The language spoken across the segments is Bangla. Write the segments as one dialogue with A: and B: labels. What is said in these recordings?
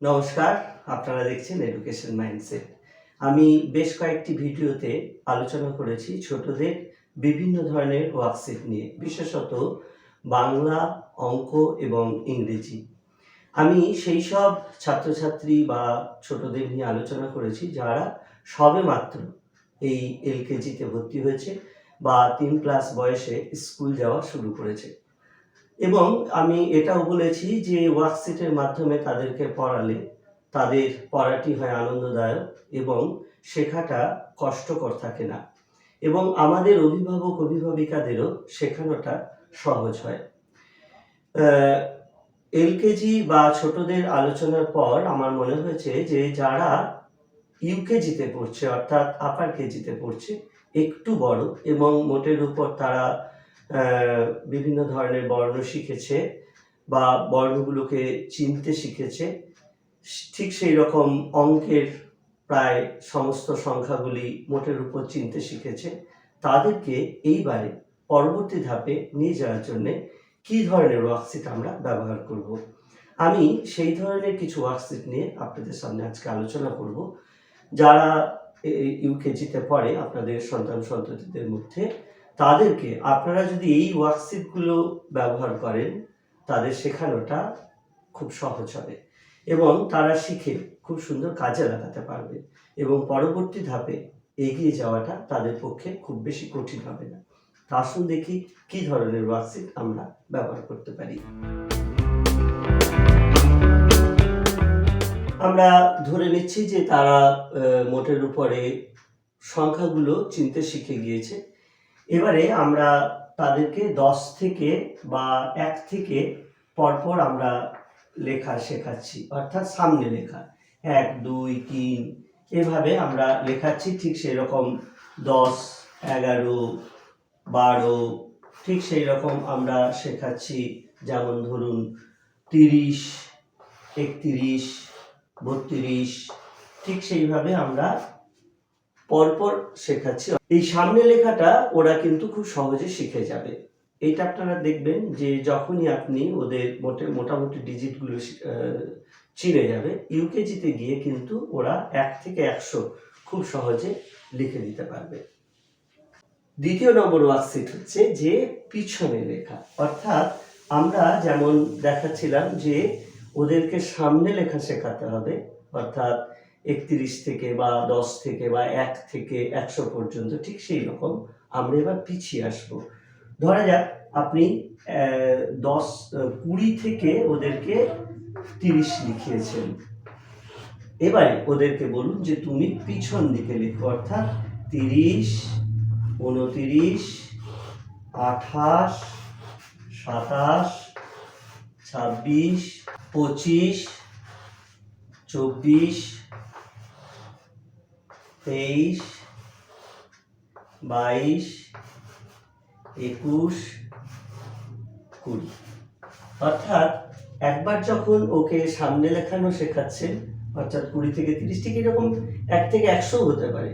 A: নমস্কার, আপনারা দেখছেন এডুকেশন মাইন্ডসেট আমি বেশ কয়েকটি ভিডিওতে আলোচনা করেছি ছোটদের বিভিন্ন ধরনের ওয়ার্কশিট নিয়ে, বিশেষত বাংলা, অঙ্ক এবং ইংরেজি। আমি সেই সব ছাত্রছাত্রী বা ছোটদের নিয়ে আলোচনা করেছি যারা সবে মাত্র এই এলকেজিতে ভর্তি হয়েছে বা তিন ক্লাস বয়সে স্কুল যাওয়া শুরু করেছে। এবং আমি এটাও বলেছি যে ওয়ার্কশিটের মাধ্যমে তাদেরকে পড়ালে তাদের পড়াটি হয় আনন্দদায়ক এবং শেখাটা কষ্টকর থাকে না। এবং আমাদের অভিভাবক, অভিভাবিকাদেরও শেখানোটা সহজ হয়। এলকেজি বা ছোটদের আলোচনার পর আমার মনে হয়েছে যে যারা ইউকেজিতে পড়ছে, অর্থাৎ আপার কেজিতে পড়ছে, একটু বড় এবং মোটের উপর তারা বিভিন্ন ধরনের বর্ণ শিখেছে বা বর্ণগুলোকে চিনতে শিখেছে। ঠিক সেই রকম অঙ্কের প্রায় সমস্ত সংখ্যাগুলি মোটের উপর চিনতে শিখেছে। তাদেরকে এইবারে পরবর্তী ধাপে নিয়ে যাওয়ার জন্য কি ধরনের ওয়ার্কশিট আমরা ব্যবহার করব? আমি সেই ধরনের কিছু ওয়ার্কশিট নিয়ে আপনাদের সামনে আজকে আলোচনা করব। যারা ইউকেজিতে পড়ে, আপনাদের সন্তান সন্ততিদের মধ্যে তাদেরকে আপনারা যদি এই ওয়ার্কশিটগুলো ব্যবহার করেন, তাদের শেখানোটা খুব সহজ হবে এবং তারা শিখে খুব সুন্দর কাজে লাগাতে পারবে এবং পরবর্তী ধাপে এগিয়ে যাওয়াটা তাদের পক্ষে খুব বেশি কঠিন হবে না। তা আসুন দেখি কি ধরনের ওয়ার্কশিট আমরা ব্যবহার করতে পারি। আমরা ধরে নিচ্ছি যে তারা মোটের উপরে সংখ্যাগুলো চিনতে শিখে গিয়েছে। এবারে আমরা তাদেরকে দশ থেকে বা এক থেকে পরপর আমরা লেখা শেখাচ্ছি, অর্থাৎ সামনে লেখা। এক, দুই, তিন, এভাবে আমরা লেখাচ্ছি, ঠিক সেই রকম দশ, এগারো, বারো, ঠিক সেই রকম আমরা শেখাচ্ছি। যেমন ধরুন, তিরিশ, একত্রিশ, বত্রিশ, ঠিক সেইভাবে আমরা পরপর শেখাচ্ছি। এই সামনে লেখাটা ওরা কিন্তু খুব সহজে শিখে যাবে। এইটা আপনারা দেখবেন যে যখনই আপনি ওদের মোটে, মোটামুটি ডিজিটগুলো চিনে যাবে ইউকেজিতে গিয়ে কিন্তু ওরা এক থেকে একশো খুব সহজে লিখে দিতে পারবে। দ্বিতীয় নম্বর ওয়ার্কশিট হচ্ছে যে পিছনে লেখা। অর্থাৎ আমরা যেমন দেখাচ্ছিলাম যে ওদেরকে সামনে লেখা শেখাতে হবে, অর্থাৎ একত্রিশ থেকে বা দশ থেকে বা এক থেকে একশো পর্যন্ত ঠিক সেই রকম আমরা এবার পিছিয়ে আসব। ধরা যাক আপনি দশ, কুড়ি থেকে ওদেরকে তিরিশ লিখিয়েছেন। এবারে ওদেরকে বলুন যে তুমি পিছন দিকে লেখো, অর্থাৎ তিরিশ, উনতিরিশ, আঠাশ, সাতাশ, ছাব্বিশ, পঁচিশ, চব্বিশ তেইশ, বাইশ, একুশ, কুড়ি। অর্থাৎ একবার যখন ওকে সামনে লেখানো শেখাচ্ছেন, অর্থাৎ কুড়ি থেকে তিরিশ, ঠিক এরকম এক থেকে একশো হতে পারে।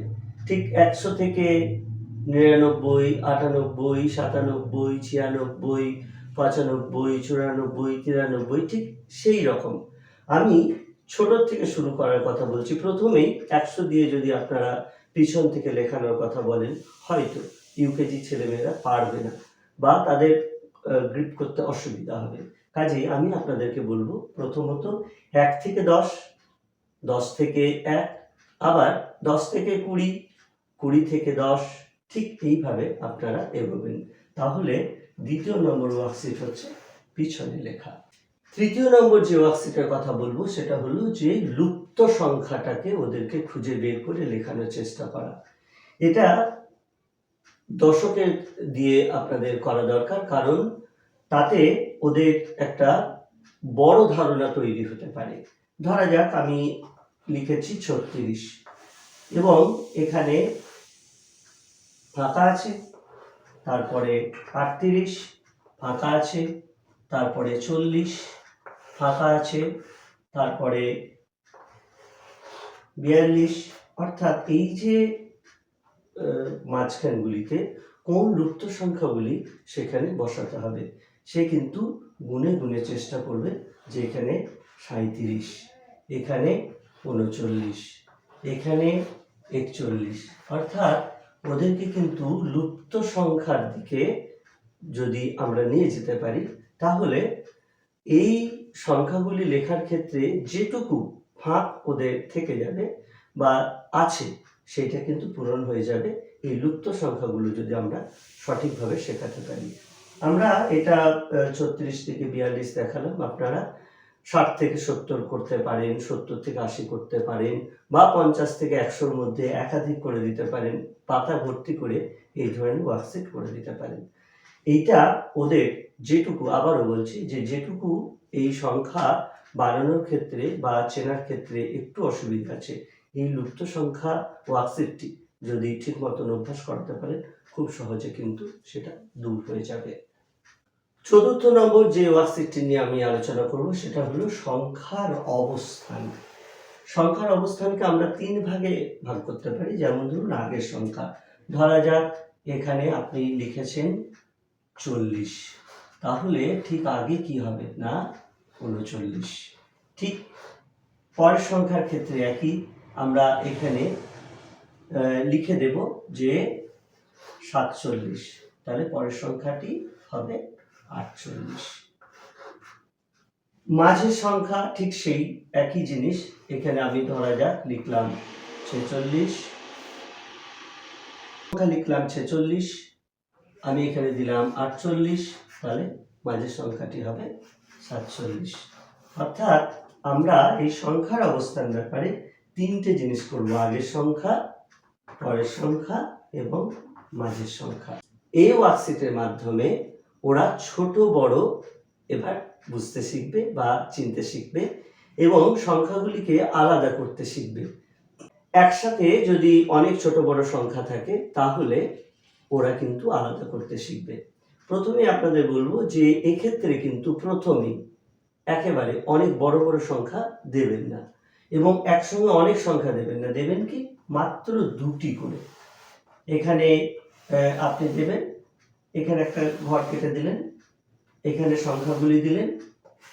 A: ঠিক একশো থেকে নিরানব্বই, আটানব্বই, সাতানব্বই, ছিয়ানব্বই, পঁচানব্বই, চুরানব্বই, তিরানব্বই, ঠিক সেই রকম। আমি ছোট থেকে শুরু করার কথা বলছি। প্রথমেই একশো দিয়ে যদি আপনারা পিছন থেকে লেখানোর কথা বলেন, হয়তো ইউকেজি ছেলেমেয়েরা পারবে না বা তাদের গ্রিপ করতে অসুবিধা হবে। কাজেই আমি আপনাদেরকে বলব, প্রথমত এক থেকে দশ দশ থেকে এক, আবার দশ থেকে কুড়ি কুড়ি থেকে দশ, ঠিক এইভাবে আপনারা এগোবেন। তাহলে দ্বিতীয় নম্বর ওয়ার্কশিট হচ্ছে পিছনে লেখা। তৃতীয় নম্বর যে ওয়ার্কশিটের কথা বলব, সেটা হলো যে লুপ্ত সংখ্যাটাকে ওদেরকে খুঁজে বের করে লেখানোর চেষ্টা করা। এটা দশকের দিয়ে আপনাদের করা দরকার, কারণ তাতে ওদের একটা বড় ধারণা তৈরি হতে পারে। ধরা যাক, আমি লিখেছি ছত্রিশ, এবং এখানে ফাঁকা আছে, তারপরে আটত্রিশ, ফাঁকা আছে, তারপরে চল্লিশ ফাঁকা আছে, তারপরে বিয়াল্লিশ, অর্থাৎ এই যে মাঝখানগুলিতে কোন লুপ্ত সংখ্যাগুলি সেখানে বসাতে হবে, সে কিন্তু গুনে গুনে চেষ্টা করবে যে এখানে সাঁইত্রিশ, এখানে উনচল্লিশ, এখানে একচল্লিশ। অর্থাৎ ওদেরকে কিন্তু লুপ্ত সংখ্যার দিকে যদি আমরা নিয়ে যেতে পারি, তাহলে এই সংখ্যাগুলি লেখার ক্ষেত্রে যেটুকু ফাঁক ওদের থেকে যাবে বা আছে সেটা কিন্তু পূরণ হয়ে যাবে এই লুপ্ত সংখ্যাগুলো যদি আমরা সঠিকভাবে শেখাতে পারি। আমরা এটা ছত্রিশ থেকে বিয়াল্লিশ দেখালাম, আপনারা ষাট থেকে সত্তর করতে পারেন, সত্তর থেকে আশি করতে পারেন বা পঞ্চাশ থেকে একশোর মধ্যে একাধিক করে দিতে পারেন, পাতা ভর্তি করে এই ধরনের ওয়ার্কশিট করে দিতে পারেন। এইটা ওদের যেটুকু, আবারও বলছি যে যেটুকু এই সংখ্যা বানানোর ক্ষেত্রে বা চেনার ক্ষেত্রে একটু অসুবিধা আছে। এই লুপ্ত সংখ্যা ওয়ার্কশিটটি যদি ঠিক মতন অভ্যাস করাতে পারেন, খুব সহজে কিন্তু সেটা দূর হয়ে যাবে। চতুর্থ নম্বর যে ওয়ার্কশিটটি নিয়ে আমি আলোচনা করব, সেটা হলো সংখ্যার অবস্থান। সংখ্যার অবস্থানকে আমরা তিন ভাগে ভাগ করতে পারি। যেমন ধরুন, আগের সংখ্যা। ধরা যাক, এখানে আপনি লিখেছেন চল্লিশ। তাহলে ঠিক আগে কি হবে না? উনচল্লিশ। ঠিক পরের সংখ্যার ক্ষেত্রে একই, আমরা এখানে লিখে দেব যে সাতচল্লিশ। তাহলে পরের সংখ্যাটি হবে আটচল্লিশ। মাঝের সংখ্যা ঠিক সেই একই জিনিস, এখানে আমি ধরা যাক, লিখলাম ছেচল্লিশ। সংখ্যা লিখলাম ছেচল্লিশ, আমি এখানে দিলাম আটচল্লিশ, তাহলে মাঝের সংখ্যাটি হবে সাতচল্লিশ। অর্থাৎ আমরা এই সংখ্যার অবস্থান ব্যাপারে তিনটে জিনিস করব, আগের সংখ্যা, পরের সংখ্যা এবং মাঝের সংখ্যা। এই ওয়ার্কশিটের মাধ্যমে ওরা ছোট, বড় এবার বুঝতে শিখবে বা চিনতে শিখবে এবং সংখ্যাগুলিকে আলাদা করতে শিখবে। একসাথে যদি অনেক ছোট, বড় সংখ্যা থাকে, তাহলে ওরা কিন্তু আলাদা করতে শিখবে। প্রথমে আপনাদের বলব যে এক্ষেত্রে কিন্তু প্রথমেই একেবারে অনেক বড় বড় সংখ্যা দেবেন না এবং একসঙ্গে অনেক সংখ্যা দেবেন না। দেবেন কি? মাত্র দুটি করে। এখানে আপনি দেবেন, এখানে একটা ঘর কেটে দিলেন, এখানে সংখ্যাগুলি দিলেন,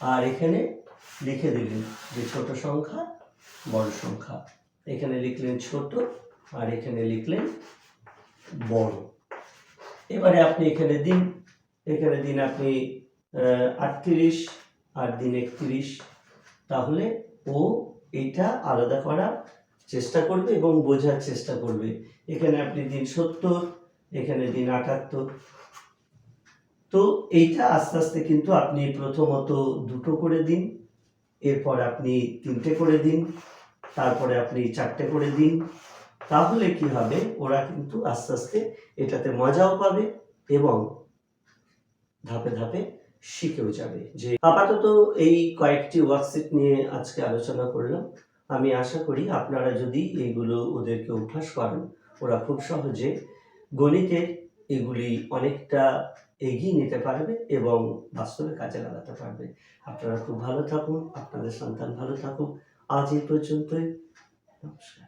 A: আর এখানে লিখে দিলেন যে ছোট সংখ্যা, বড় সংখ্যা। এখানে লিখলেন ছোট, আর এখানে লিখলেন বড়। এবারে আপনি এখানে দিন এখানে দিন আপনি আটত্রিশ আর দিন একত্রিশ। তাহলে ও এটা আলাদা করার চেষ্টা করবে এবং বোঝার চেষ্টা করবে। এখানে আপনি দিন সত্তর, এখানে দিন আটাত্তর। তো এইটা আস্তে আস্তে কিন্তু আপনি প্রথমত দুটো করে দিন, এরপর আপনি তিনটে করে দিন, তারপরে আপনি চারটে করে দিন। তাহলে কি হবে? ওরা কিন্তু আস্তে আস্তে এটাতে মজাও পাবে এবং ধাপে ধাপে শিখেও যাবে। যে আপাতত এই কয়েকটি ওয়ার্কশিট নিয়ে আজকে আলোচনা করলাম। আমি আশা করি আপনারা যদি এইগুলো ওদেরকে অভ্যাস করেন, ওরা খুব সহজে গণিতের এগুলি অনেকটা এগিয়ে নিতে পারবে এবং বাস্তবে কাজে লাগাতে পারবে। আপনারা খুব ভালো থাকুন, আপনাদের সন্তান ভালো থাকুক। আজ এই পর্যন্তই। নমস্কার।